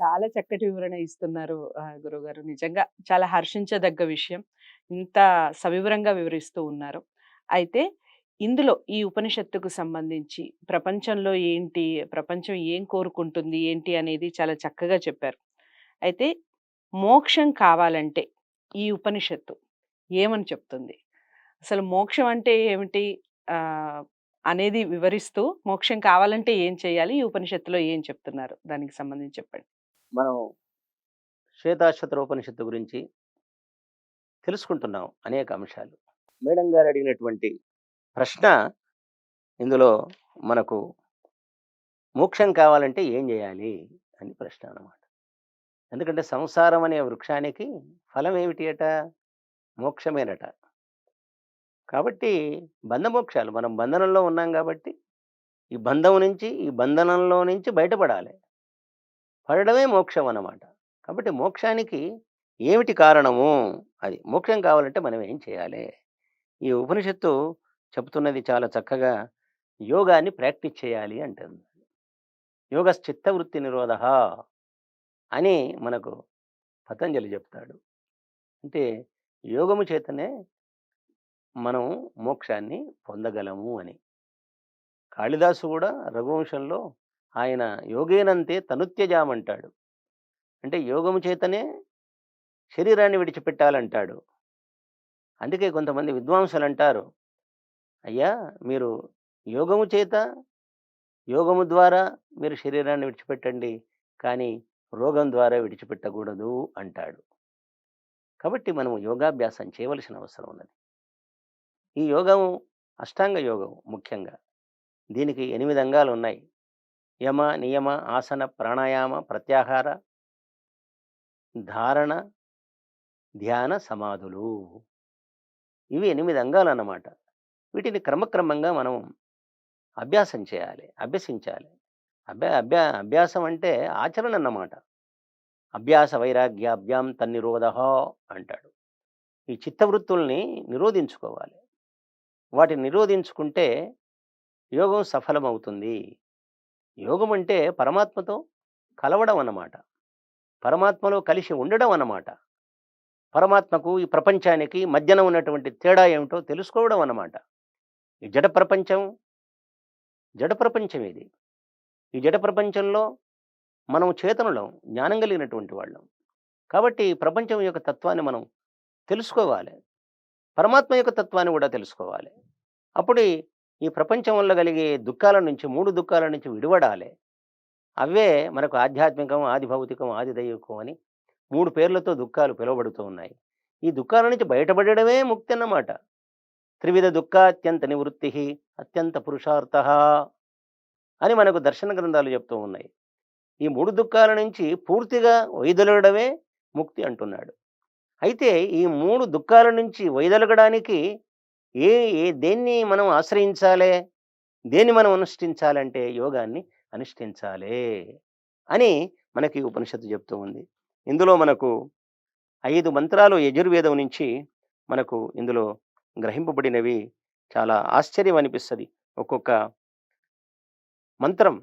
చాలా చక్కటి వివరణ ఇస్తున్నారు గురుగారు నిజంగా చాలా హర్షించదగ్గ విషయం. ఇంత సవివరంగా వివరిస్తూ ఉన్నారు. అయితే ఇందులో ఈ ఉపనిషత్తుకు సంబంధించి ప్రపంచంలో ఏంటి, ప్రపంచం ఏం కోరుకుంటుంది, ఏంటి అనేది చాలా చక్కగా చెప్పారు. అయితే మోక్షం కావాలంటే ఈ ఉపనిషత్తు ఏమని చెప్తుంది? అసలు మోక్షం అంటే ఏమిటి? అనేది వివరిస్తూ మోక్షం కావాలంటే ఏం చేయాలి? ఈ ఉపనిషత్తులో ఏం చెప్తున్నారు? దానికి సంబంధించి చెప్పండి. మనం శ్వేతాశ్వతరోపనిషత్తు గురించి తెలుసుకుంటున్నాం అనేక అంశాలు. మేడం గారు అడిగినటువంటి ప్రశ్న ఇందులో మనకు మోక్షం కావాలంటే ఏం చేయాలి అని ప్రశ్న అన్నమాట. ఎందుకంటే సంసారం అనే వృక్షానికి ఫలం ఏమిటి అట? మోక్షమేనట. కాబట్టి బంధమోక్షాలు మనం బంధనంలో ఉన్నాం కాబట్టి ఈ బంధం నుంచి ఈ బంధనంలో నుంచి బయటపడాలి. పడడమే మోక్షం అన్నమాట. కాబట్టి మోక్షానికి ఏమిటి కారణము? అది. మోక్షం కావాలంటే మనం ఏం చేయాలి? ఈ ఉపనిషత్తు చెబుతున్నది చాలా చక్కగా యోగాన్ని ప్రాక్టీస్ చేయాలి అంటుంది. యోగశ్చిత్తవృత్తి నిరోధ అని మనకు పతంజలి చెప్తాడు. అంటే యోగము చేతనే మనం మోక్షాన్ని పొందగలము అని. కాళిదాసు కూడా రఘువంశంలో ఆయన యోగేనంతే తనుత్యజామంటాడు. అంటే యోగము చేతనే శరీరాన్ని విడిచిపెట్టాలంటాడు. అందుకే కొంతమంది విద్వాంసులు అంటారు అయ్యా మీరు యోగము చేత, యోగము ద్వారా మీరు శరీరాన్ని విడిచిపెట్టండి. కానీ రోగం ద్వారా విడిచిపెట్టకూడదు అంటాడు. కాబట్టి మనము యోగాభ్యాసం చేయవలసిన అవసరం ఉన్నది. ఈ యోగము అష్టాంగ యోగం ముఖ్యంగా. దీనికి ఎనిమిది అంగాలు ఉన్నాయి యమ, నియమ, ఆసన, ప్రాణాయామ, ప్రత్యాహార, ధారణ, ధ్యాన, సమాధులు. ఇవి 8 అంగాలన్నమాట. వీటిని క్రమక్రమంగా మనం అభ్యాసం చేయాలి. అభ్యసించాలి. అభ్యా అభ్యా అభ్యాసం అంటే ఆచరణ అన్నమాట. అభ్యాస వైరాగ్యాభ్యాం తన్నిరోధ అంటాడు. ఈ చిత్తవృత్తుల్ని నిరోధించుకోవాలి. వాటిని నిరోధించుకుంటే యోగం సఫలమవుతుంది. యోగం అంటే పరమాత్మతో కలవడం అన్నమాట. పరమాత్మలో కలిసి ఉండడం అన్నమాట. పరమాత్మకు, ఈ ప్రపంచానికి మధ్యన ఉన్నటువంటి తేడా ఏమిటో తెలుసుకోవడం అన్నమాట. ఈ జడ ప్రపంచం జడ ప్రపంచం ఇది. ఈ జడ ప్రపంచంలో మనం చేతనులం, జ్ఞానం కలిగినటువంటి వాళ్ళం. కాబట్టి ప్రపంచం యొక్క తత్వాన్ని మనం తెలుసుకోవాలి. పరమాత్మ యొక్క తత్వాన్ని కూడా తెలుసుకోవాలి. అప్పుడు ఈ ప్రపంచం వల్ల కలిగే దుఃఖాల నుంచి మూడు దుఃఖాల నుంచి విడివడాలి. అవే మనకు ఆధ్యాత్మికం, ఆది భౌతికం, ఆది దైవికం అని మూడు పేర్లతో దుఃఖాలు పిలువబడుతూ ఉన్నాయి. ఈ దుఃఖాల నుంచి బయటపడడమే ముక్తి అన్నమాట. త్రివిధ దుఃఖ అత్యంత నివృత్తి అత్యంత పురుషార్థః అని మనకు దర్శన గ్రంథాలు చెప్తూ ఉన్నాయి. ఈ మూడు దుఃఖాల నుంచి పూర్తిగా వైదొలగడమే ముక్తి అంటున్నాడు. అయితే ఈ మూడు దుఃఖాల నుంచి వైదొలగడానికి ఏ ఏ దేన్ని మనం ఆశ్రయించాలే? దేన్ని మనం అనుష్ఠించాలంటే యోగాన్ని అనుష్ఠించాలి అని మనకి ఉపనిషత్తు చెప్తూ ఉంది. ఇందులో మనకు ఐదు మంత్రాలు యజుర్వేదం నుంచి మనకు ఇందులో గ్రహింపబడినవి చాలా ఆశ్చర్యం అనిపిస్తుంది ఒక్కొక్క మంత్రం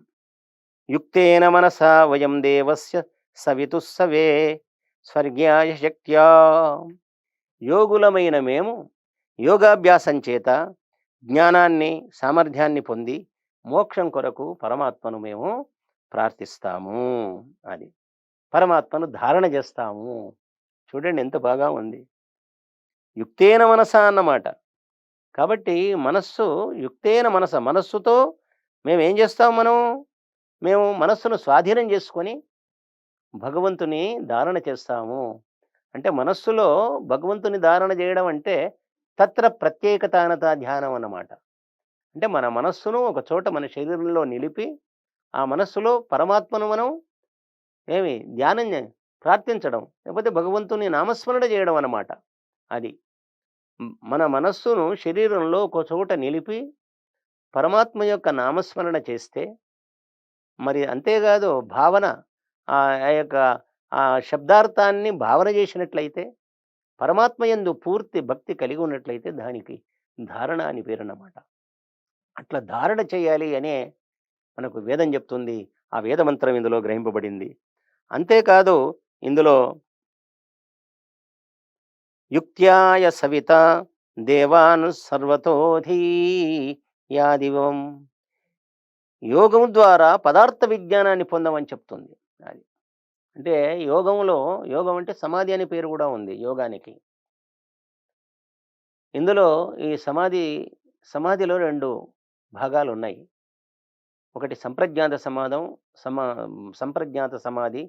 యుక్తేన మనసా వయం దేవస్య సవితు సవే స్వర్గ్యాయ శక్త్యా యోగులమైన మేము యోగాభ్యాసం చేత జ్ఞానాన్ని, సామర్థ్యాన్ని పొంది మోక్షం కొరకు పరమాత్మను మేము ప్రార్థిస్తాము అది. పరమాత్మను ధారణ చేస్తాము. చూడండి ఎంత బాగా ఉంది. యుక్తేన మనసా అన్నమాట. కాబట్టి మనస్సు యుక్తేన మనస మనస్సుతో మేమేం చేస్తాం మనం? మేము మనస్సును స్వాధీనం చేసుకొని భగవంతుని ధారణ చేస్తాము. అంటే మనస్సులో భగవంతుని ధారణ చేయడం అంటే తత్ర ప్రత్యేకతానత ధ్యానం అన్నమాట. అంటే మన మనస్సును ఒక చోట మన శరీరంలో నిలిపి, ఆ మనస్సులో పరమాత్మను మనం ఏమి ధ్యానం ప్రార్థించడం. లేకపోతే భగవంతుని నామస్మరణ చేయడం అన్నమాట. అది. మన మనస్సును శరీరంలో ఒక చోట నిలిపి, పరమాత్మ యొక్క నామస్మరణ చేస్తే మరి అంతేకాదు భావన ఆ యొక్క ఆ శబ్దార్థాన్ని భావన చేసినట్లయితే, పరమాత్మయందు పూర్తి భక్తి కలిగి ఉన్నట్లయితే దానికి ధారణ అని పేరన్నమాట. అట్లా ధారణ చేయాలి అనే మనకు వేదం చెప్తుంది. ఆ వేదమంత్రం ఇందులో గ్రహింపబడింది. అంతేకాదు ఇందులో యుక్త్యాయ సవిత దేవాను సర్వతోధీ యాదివం యోగం ద్వారా పదార్థ విజ్ఞానాన్ని పొందమని చెప్తుంది అంటే యోగంలో యోగం అంటే సమాధి అనే పేరు కూడా ఉంది యోగానికి. ఇందులో ఈ సమాధి సమాధిలో రెండు భాగాలు ఉన్నాయి ఒకటి సంప్రజ్ఞాత సమాధం సమా సంప్రజ్ఞాత సమాధి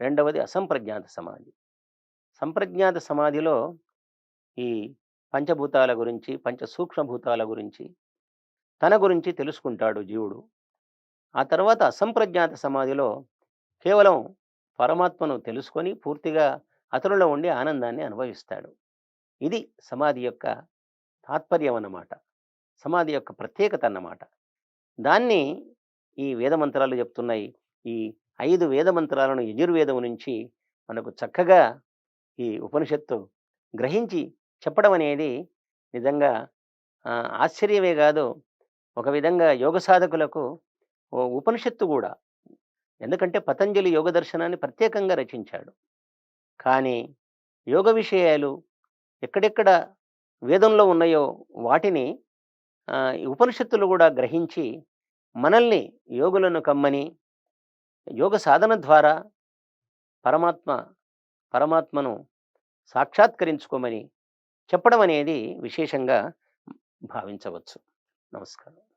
రెండవది అసంప్రజ్ఞాత సమాధి. సంప్రజ్ఞాత సమాధిలో ఈ పంచభూతాల గురించి పంచ సూక్ష్మభూతాల గురించి తన గురించి తెలుసుకుంటాడు జీవుడు. ఆ తర్వాత అసంప్రజ్ఞాత సమాధిలో కేవలం పరమాత్మను తెలుసుకొని పూర్తిగా అతనిలో ఉండి ఆనందాన్ని అనుభవిస్తాడు. ఇది సమాధి యొక్క తాత్పర్యం అన్నమాట. సమాధి యొక్క ప్రత్యేకత అన్నమాట. దాన్ని ఈ వేదమంత్రాలు చెప్తున్నాయి. ఈ ఐదు వేద మంత్రాలను యజుర్వేదం నుంచి మనకు చక్కగా ఈ ఉపనిషత్తు గ్రహించి చెప్పడం అనేది నిజంగా ఆశ్చర్యమే కాదు. ఒక విధంగా యోగ సాధకులకు ఉపనిషత్తు కూడా ఎందుకంటే పతంజలి యోగ దర్శనాన్ని ప్రత్యేకంగా రచించాడు. కానీ యోగ విషయాలు ఎక్కడెక్కడ వేదంలో ఉన్నాయో వాటిని ఈ ఉపనిషత్తులు కూడా గ్రహించి మనల్ని యోగులను కమ్మని యోగ సాధన ద్వారా పరమాత్మ పరమాత్మను సాక్షాత్కరించుకోమని చెప్పడం అనేది విశేషంగా భావించవచ్చు. నమస్కారం.